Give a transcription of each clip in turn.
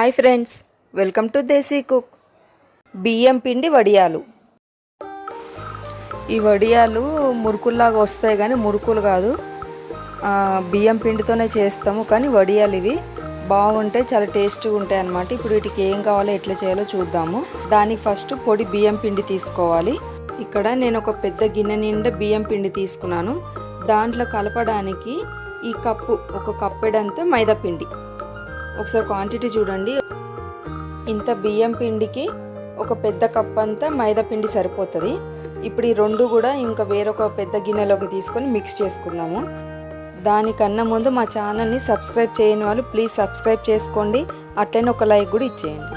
Hi friends welcome to Desi cook. బియ్యం పిండి వడియాలు. ఈ వడియాలు మురుకుల్లాగా వస్తాయి కానీ మురుకులు కాదు. బియ్యం పిండితోనే చేస్తాము కానీ వడియాలు ఇవి బాగుంటాయి చాలా టేస్ట్గా ఉంటాయి అన్నమాట. ఇప్పుడు వీటికి ఏం కావాలో ఎట్లా చేయాలో చూద్దాము. దానికి ఫస్ట్ పొడి బియ్యం పిండి తీసుకోవాలి. ఇక్కడ నేను ఒక పెద్ద గిన్నె నిండా బియ్యం పిండి తీసుకున్నాను. దాంట్లో కలపడానికి ఈ కప్పు ఒక కప్పెడంతా మైదా పిండి. ఒకసారి క్వాంటిటీ చూడండి. ఇంత బియ్యం పిండికి ఒక పెద్ద కప్ అంతా మైదా పిండి సరిపోతుంది. ఇప్పుడు ఈ రెండు కూడా ఇంకా వేరొక పెద్ద గిన్నెలోకి తీసుకొని మిక్స్ చేసుకుందాము. దానికన్నా ముందు మా ఛానల్ని సబ్స్క్రైబ్ చేయని వాళ్ళు ప్లీజ్ సబ్స్క్రైబ్ చేసుకోండి. అట్లనే ఒక లైక్ కూడా ఇచ్చేయండి.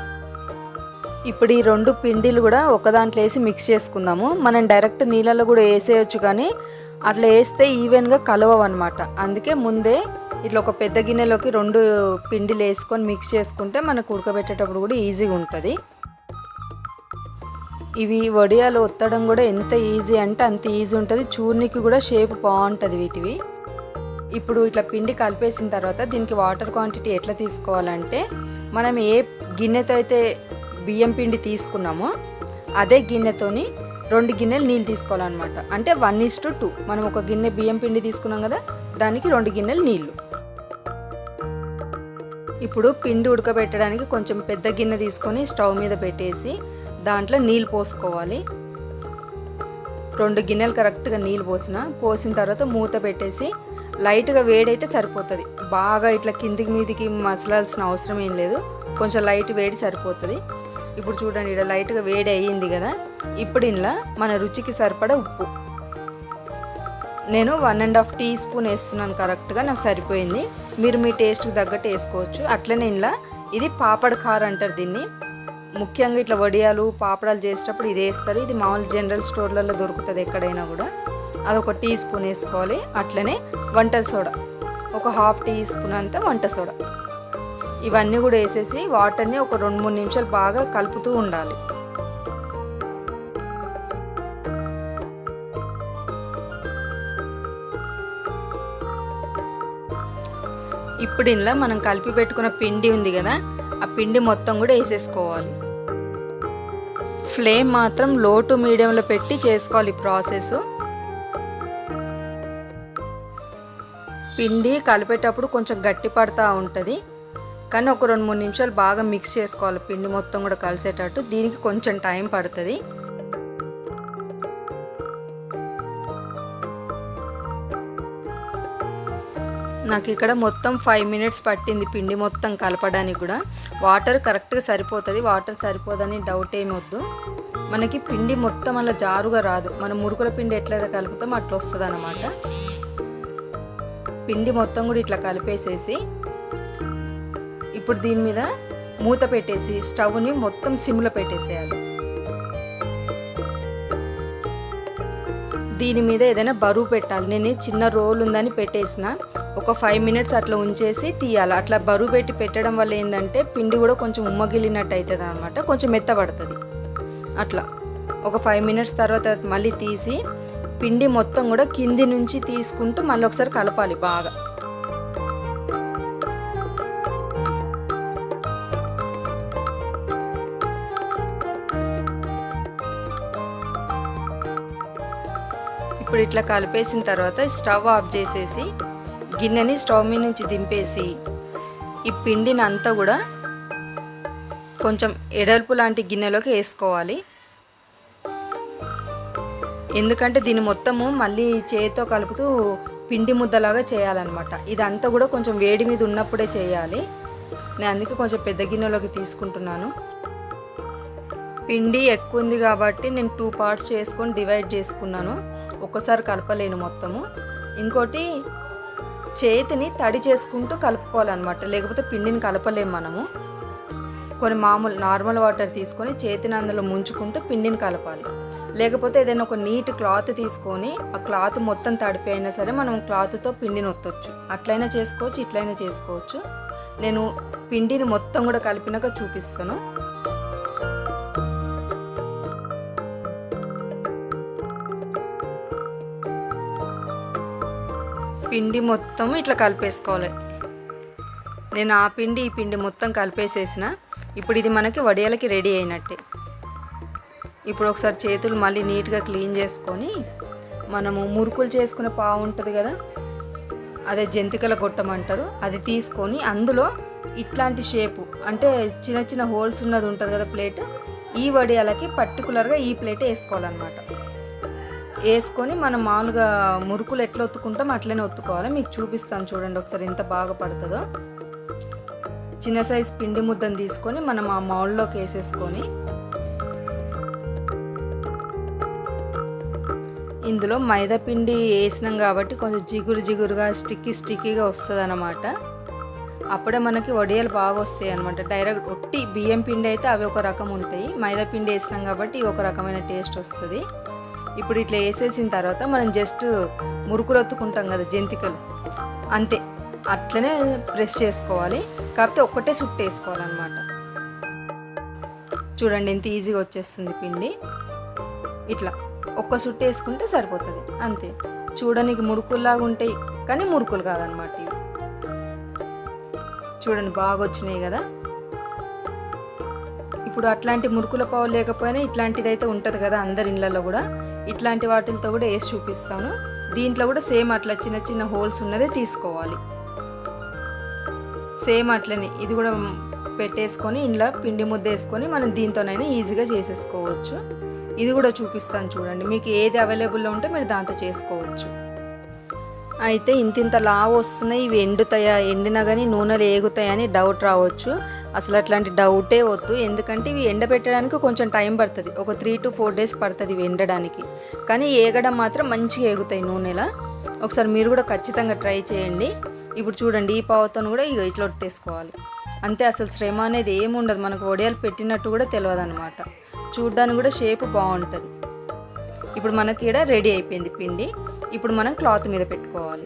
ఇప్పుడు ఈ రెండు పిండిలు కూడా ఒక దాంట్లో వేసి మిక్స్ చేసుకుందాము. మనం డైరెక్ట్ నీళ్ళలో కూడా వేసేయచ్చు కానీ అట్లా వేస్తే ఈవెన్గా కలవవు అనమాట అందుకే ముందే ఇట్లా ఒక పెద్ద గిన్నెలోకి రెండు పిండిలు వేసుకొని మిక్స్ చేసుకుంటే మనకు ఉడకబెట్టేటప్పుడు కూడా ఈజీగా ఉంటుంది. ఇవి వడియాలు ఒత్తడం కూడా ఎంత ఈజీ అంటే అంత ఈజీ ఉంటుంది. చూర్నికి కూడా షేప్ బాగుంటుంది వీటివి. ఇప్పుడు ఇట్లా పిండి కలిపేసిన తర్వాత దీనికి వాటర్ క్వాంటిటీ ఎట్లా తీసుకోవాలంటే మనం ఏ గిన్నెతో అయితే బియ్యం పిండి తీసుకున్నామో అదే గిన్నెతోని రెండు గిన్నెలు నీళ్ళు తీసుకోవాలన్నమాట. అంటే వన్ ఇస్ టు టూ మనం ఒక గిన్నె బియ్యం పిండి తీసుకున్నాం కదా దానికి రెండు గిన్నెలు నీళ్ళు. ఇప్పుడు పిండి ఉడకబెట్టడానికి కొంచెం పెద్ద గిన్నె తీసుకొని స్టవ్ మీద పెట్టేసి దాంట్లో నీళ్ళు పోసుకోవాలి. రెండు గిన్నెలు కరెక్ట్గా నీళ్ళు పోసిన పోసిన తర్వాత మూత పెట్టేసి లైట్గా వేడైతే సరిపోతుంది. బాగా ఇట్లా కిందికి మీదికి మసలాల్సిన అవసరం ఏం లేదు. కొంచెం లైట్ వేడి సరిపోతుంది. ఇప్పుడు చూడండి ఇక్కడ లైట్గా వేడి అయ్యింది కదా. ఇప్పుడు ఇంట్లో మన రుచికి సరిపడా ఉప్పు. నేను one and half teaspoon వేస్తున్నాను కరెక్ట్గా నాకు సరిపోయింది. మీరు మీ టేస్ట్కి తగ్గట్టు వేసుకోవచ్చు. అట్లనే ఇలా ఇది పాపడ్ కార్ అంటారు దీన్ని. ముఖ్యంగా ఇట్లా వడియాలు పాపడాలు చేసేటప్పుడు ఇది వేస్తారు. ఇది మామూలు జనరల్ స్టోర్లలో దొరుకుతుంది ఎక్కడైనా కూడా. అదొక టీ స్పూన్ వేసుకోవాలి. అట్లనే వంట సోడా. ఒక హాఫ్ టీ స్పూన్ అంతా వంట సోడా. ఇవన్నీ కూడా వేసేసి వాటర్ని ఒక రెండు మూడు నిమిషాలు బాగా కలుపుతూ ఉండాలి. ఇప్పుడు ఇందులో మనం కలిపి పెట్టుకున్న పిండి ఉంది కదా ఆ పిండి మొత్తం కూడా వేసేసుకోవాలి. ఫ్లేమ్ మాత్రం లో టు మీడియంలో పెట్టి చేసుకోవాలి ఈ ప్రాసెస్ పిండి కలిపేటప్పుడు కొంచెం గట్టి పడతా ఉంటుంది కానీ ఒక రెండు మూడు నిమిషాలు బాగా మిక్స్ చేసుకోవాలి. పిండి మొత్తం కూడా కలిసేటట్టు దీనికి కొంచెం టైం పడుతుంది. నాకు ఇక్కడ మొత్తం ఫైవ్ మినిట్స్ పట్టింది పిండి మొత్తం కలపడానికి కూడా. వాటర్ కరెక్ట్గా సరిపోతుంది. వాటర్ సరిపోదని డౌట్ ఏమొద్దు వద్దు. మనకి పిండి మొత్తం అలా జారుగా రాదు. మనం మురుకుల పిండి ఎట్లయితే కలుపుతామో అట్లా వస్తుంది అనమాట పిండి మొత్తం కూడా ఇట్లా కలిపేసేసి ఇప్పుడు దీని మీద మూత పెట్టేసి స్టవ్ని మొత్తం సిమ్లో పెట్టేసేయాలి. దీని మీద ఏదైనా బరువు పెట్టాలి. నేను చిన్న రోల్ ఉందని పెట్టేసిన. ఒక ఫైవ్ మినిట్స్ అట్లా ఉంచేసి తీయాలి. అట్లా బరువు పెట్టి పెట్టడం వల్ల ఏంటంటే పిండి కూడా కొంచెం ఉమ్మగిలినట్టు అవుతుంది అనమాట కొంచెం మెత్తబడుతుంది. అట్లా. ఒక ఫైవ్ మినిట్స్ తర్వాత మళ్ళీ తీసి పిండి మొత్తం కూడా కింది నుంచి తీసుకుంటూ మళ్ళీ ఒకసారి కలపాలి బాగా. ఇప్పుడు ఇట్లా కలిపేసిన తర్వాత స్టవ్ ఆఫ్ చేసేసి గిన్నెని స్టవ్ మీద నుంచి దింపేసి ఈ పిండిని అంతా కూడా కొంచెం ఎడల్పు లాంటి గిన్నెలోకి వేసుకోవాలి. ఎందుకంటే దీన్ని మొత్తము మళ్ళీ చేతితో కలుపుతూ పిండి ముద్దలాగా చేయాలన్నమాట. ఇదంతా కూడా కొంచెం వేడి మీద ఉన్నప్పుడే చేయాలి. నేను అందుకే కొంచెం పెద్ద గిన్నెలోకి తీసుకుంటున్నాను. పిండి ఎక్కువ ఉంది కాబట్టి నేను టూ పార్ట్స్ చేసుకొని డివైడ్ చేసుకున్నాను. ఒక్కసారి కలపలేను మొత్తము. ఇంకోటి చేతిని తడి చేసుకుంటూ కలుపుకోవాలన్నమాట. లేకపోతే పిండిని కలపలేము మనము. కొన్ని మామూలు నార్మల్ వాటర్ తీసుకొని చేతిని అందులో ముంచుకుంటూ పిండిని కలపాలి. లేకపోతే ఏదైనా ఒక నీట్ క్లాత్ తీసుకొని ఆ క్లాత్ మొత్తం తడిపి అయినా సరే మనం క్లాత్తో పిండిని ఒత్తొచ్చు. అట్లయినా చేసుకోవచ్చు ఇట్లయినా చేసుకోవచ్చు. నేను పిండిని మొత్తం కూడా కలిపినాక చూపిస్తాను. పిండి మొత్తం ఇట్లా కలిపేసుకోవాలి. నేను ఆ పిండి ఈ పిండి మొత్తం కలిపేసేసిన. ఇప్పుడు ఇది మనకి వడియాలకి రెడీ అయినట్టే. ఇప్పుడు ఒకసారి చేతులు మళ్ళీ నీట్గా క్లీన్ చేసుకొని మనము మురుకులు చేసుకునే పావు ఉంటుంది కదా అదే జంతికల గొట్టం అంటారు అది తీసుకొని అందులో ఇట్లాంటి షేపు అంటే చిన్న చిన్న హోల్స్ ఉన్నది ఉంటుంది కదా ప్లేట్ ఈ వడియాలకి పర్టికులర్గా ఈ ప్లేట్ వేసుకోవాలన్నమాట. వేసుకొని మనం మామూలుగా మురుకులు ఎట్లా ఒత్తుకుంటాం అట్లనే ఒత్తుకోవాలి. మీకు చూపిస్తాను చూడండి ఒకసారి ఎంత బాగా పడుతుందో. చిన్న సైజ్ పిండి ముద్దను తీసుకొని మనం ఆ మౌల్లోకి వేసేసుకొని ఇందులో మైదా పిండి వేసినాం కాబట్టి కొంచెం జిగురు జిగురుగా స్టిక్కీ స్టిక్కీగా వస్తుంది అనమాట అప్పుడే మనకి వడియాలు బాగా వస్తాయి అనమాట డైరెక్ట్ ఒట్టి బియ్యం పిండి అయితే అవి ఒక రకం ఉంటాయి. మైదా పిండి వేసినాం కాబట్టి ఒక రకమైన టేస్ట్ వస్తుంది. ఇప్పుడు ఇట్లా వేసేసిన తర్వాత మనం జస్ట్ మురుకులు ఒత్తుకుంటాం కదా జంతికలు. అంతే. అట్లనే ప్రెస్ చేసుకోవాలి. కాకపోతే ఒక్కటే సుట్టు వేసుకోవాలన్నమాట. చూడండి ఎంత ఈజీగా వచ్చేస్తుంది పిండి. ఇట్లా ఒక్క సుట్టు వేసుకుంటే సరిపోతుంది. అంతే. చూడడానికి మురుకుల్లాగా ఉంటాయి కానీ మురుకులు కాదనమాట ఇవి. చూడండి బాగా వచ్చినాయి కదా. ఇప్పుడు అట్లాంటి మురుకుల పావు లేకపోయినా ఇట్లాంటిది అయితే ఉంటుంది కదా అందరి ఇళ్ళల్లో కూడా. ఇట్లాంటి వాటిలతో కూడా వేసి చూపిస్తాను. దీంట్లో కూడా సేమ్ అట్లా చిన్న చిన్న హోల్స్ ఉన్నదే తీసుకోవాలి. సేమ్ అట్లనే ఇది కూడా పెట్టేసుకొని ఇంట్లో పిండి ముద్ద వేసుకొని మనం దీంతోనైనా ఈజీగా చేసేసుకోవచ్చు. ఇది కూడా చూపిస్తాను చూడండి. మీకు ఏది అవైలబుల్లో ఉంటే మీరు దాంతో చేసుకోవచ్చు. అయితే ఇంత ఇంత లావు వస్తున్నాయి. ఇవి ఎండుతాయా ఎండినా కానీ నూనెలు ఏగుతాయని డౌట్ రావచ్చు. అసలు అట్లాంటి డౌటే వద్దు. ఎందుకంటే ఇవి ఎండబెట్టడానికి కొంచెం టైం పడుతుంది. ఒక త్రీ టు ఫోర్ డేస్ పడుతుంది ఇవి ఎండడానికి. కానీ ఏగడం మాత్రం మంచిగా ఏగుతాయి నూనెలా. ఒకసారి మీరు కూడా ఖచ్చితంగా ట్రై చేయండి. ఇప్పుడు చూడండి ఈ పావుతో కూడా ఇక ఇట్లా ఒట్టేసుకోవాలి. అంతే అసలు శ్రమ అనేది ఏముండదు మనకు వడియాలు పెట్టినట్టు కూడా తెలియదు అనమాట చూడ్డానికి కూడా షేప్ బాగుంటుంది. ఇప్పుడు మనకి ఇక్కడ రెడీ అయిపోయింది పిండి. ఇప్పుడు మనం క్లాత్ మీద పెట్టుకోవాలి.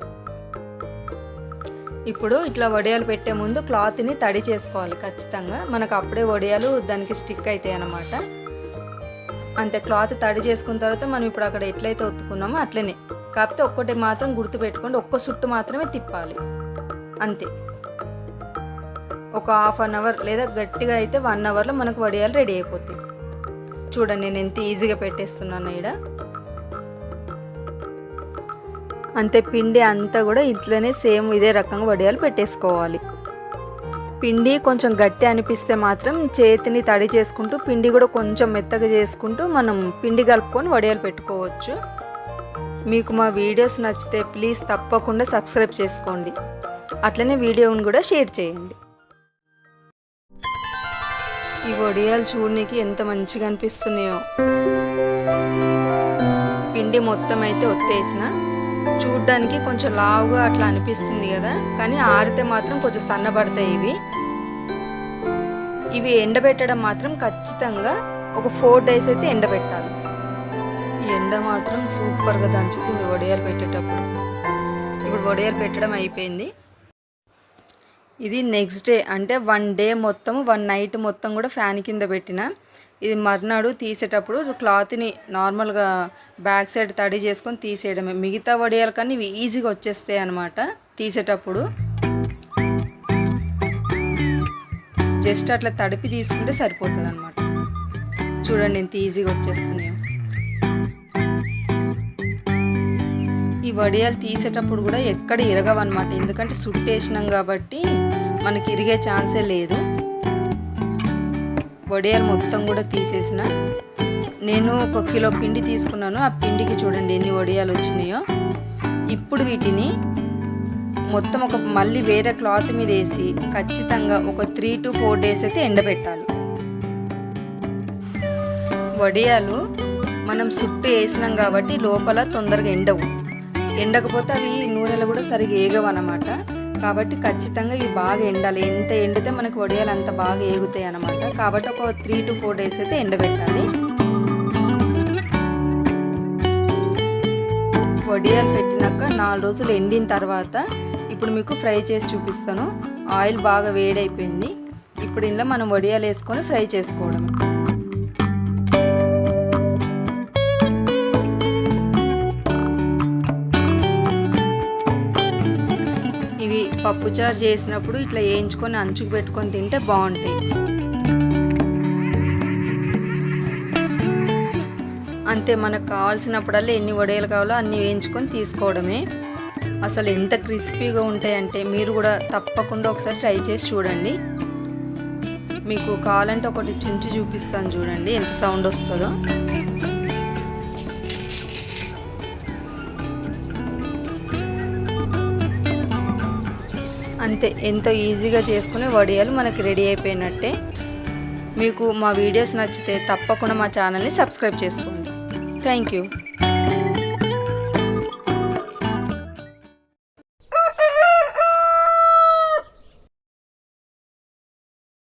ఇప్పుడు ఇట్లా వడియాలు పెట్టే ముందు క్లాత్ని తడి చేసుకోవాలి ఖచ్చితంగా. మనకు అప్పుడే వడియాలు దానికి స్టిక్ అవుతాయి అన్నమాట. అంతే క్లాత్ తడి చేసుకున్న తర్వాత మనం ఇప్పుడు అక్కడ ఎట్లయితే ఒత్తుకున్నామో అట్లనే. కాకపోతే ఒక్కటి మాత్రం గుర్తు పెట్టుకోండి ఒక్క సుట్టు మాత్రమే తిప్పాలి. అంతే. ఒక హాఫ్ అన్ అవర్ లేదా గట్టిగా అయితే వన్ అవర్లో మనకు వడియాలు రెడీ అయిపోతాయి. చూడండి నేను ఎంత ఈజీగా పెట్టేస్తున్నాను ఇక్కడ అంతే పిండి అంతా కూడా ఇట్లనే సేమ్ ఇదే రకంగా వడియాలు పెట్టేసుకోవాలి. పిండి కొంచెం గట్టి అనిపిస్తే మాత్రం చేతిని తడి చేసుకుంటూ పిండి కూడా కొంచెం మెత్తగా చేసుకుంటూ మనం పిండి కలుపుకొని వడియాలు పెట్టుకోవచ్చు. మీకు మా వీడియోస్ నచ్చితే ప్లీజ్ తప్పకుండా సబ్స్క్రైబ్ చేసుకోండి. అట్లనే వీడియోని కూడా షేర్ చేయండి. ఈ వడియాలు చూడడానికి ఎంత మంచిగా అనిపిస్తున్నాయో. పిండి మొత్తం అయితే ఒత్తేసిన చూడ్డానికి కొంచెం లావుగా అట్లా అనిపిస్తుంది కదా. కానీ ఆరితే మాత్రం కొంచెం సన్నబడతాయి ఇవి. ఇవి ఎండబెట్టడం మాత్రం ఖచ్చితంగా ఒక ఫోర్ డేస్ అయితే ఎండబెట్టాలి. ఈ ఎండ మాత్రం సూపర్గా దంచుతుంది వడియాలు పెట్టేటప్పుడు. ఇప్పుడు వడియాలు పెట్టడం అయిపోయింది. ఇది నెక్స్ట్ డే అంటే వన్ డే మొత్తం వన్ నైట్ మొత్తం కూడా ఫ్యాన్ కింద పెట్టిన. ఇది మర్నాడు తీసేటప్పుడు క్లాత్ని నార్మల్గా బ్యాక్ సైడ్ తడి చేసుకొని తీసేయడమే. మిగతా వడియాలు కానీ ఇవి ఈజీగా వచ్చేస్తాయి అనమాట తీసేటప్పుడు. జస్ట్ అట్లా తడిపి తీసుకుంటే సరిపోతుంది అనమాట చూడండి ఎంత ఈజీగా వచ్చేస్తున్నాయి. ఈ వడియాలు తీసేటప్పుడు కూడా ఎక్కడ ఇరగవన్నమాట. ఎందుకంటే సుట్టేసినాం కాబట్టి మనకి ఇరిగే ఛాన్సే లేదు. వడియాలు మొత్తం కూడా తీసేసిన. నేను ఒక కిలో పిండి తీసుకున్నాను. ఆ పిండికి చూడండి ఎన్ని వడియాలు వచ్చినాయో. ఇప్పుడు వీటిని మొత్తం ఒక మళ్ళీ వేరే క్లాత్ మీద వేసి ఖచ్చితంగా ఒక త్రీ టు ఫోర్ డేస్ అయితే ఎండబెట్టాలి. వడియాలు మనం సుట్టు వేసినాం కాబట్టి లోపల తొందరగా ఎండవు. ఎండకపోతే అవి నూనెలు కూడా సరిగా ఏగవన్నమాట. కాబట్టి ఖచ్చితంగా ఇవి బాగా ఎండాలి. ఎంత ఎండితే మనకు వడియాలు అంత బాగా ఏగుతాయి అనమాట కాబట్టి ఒక త్రీ టు ఫోర్ డేస్ అయితే ఎండబెట్టాలి. వడియాలు పెట్టినాక నాలుగు రోజులు ఎండిన తర్వాత ఇప్పుడు మీకు ఫ్రై చేసి చూపిస్తాను. ఆయిల్ బాగా వేడైపోయింది. ఇప్పుడు ఇందులో మనం వడియాలు వేసుకొని ఫ్రై చేసుకోవడం పప్పుచారు చేసినప్పుడు ఇట్లా వేయించుకొని అంచుకు పెట్టుకొని తింటే బాగుంటాయి. అంతే మనకు కావాల్సినప్పుడల్లా ఎన్ని వడియాలు కావాలో అన్ని వేయించుకొని తీసుకోవడమే. అసలు ఎంత క్రిస్పీగా ఉంటాయంటే మీరు కూడా తప్పకుండా ఒకసారి ట్రై చేసి చూడండి. మీకు కావాలంటే ఒకటి చుంచి చూపిస్తాను చూడండి ఎంత సౌండ్ వస్తుందో. అంతే ఎంతో ఈజీగా చేసుకుని వడియాలు మనకి రెడీ అయిపోయినట్టే. మీకు మా వీడియోస్ నచ్చితే తప్పకుండా మా ఛానల్ని సబ్స్క్రైబ్ చేసుకోండి. Thank you.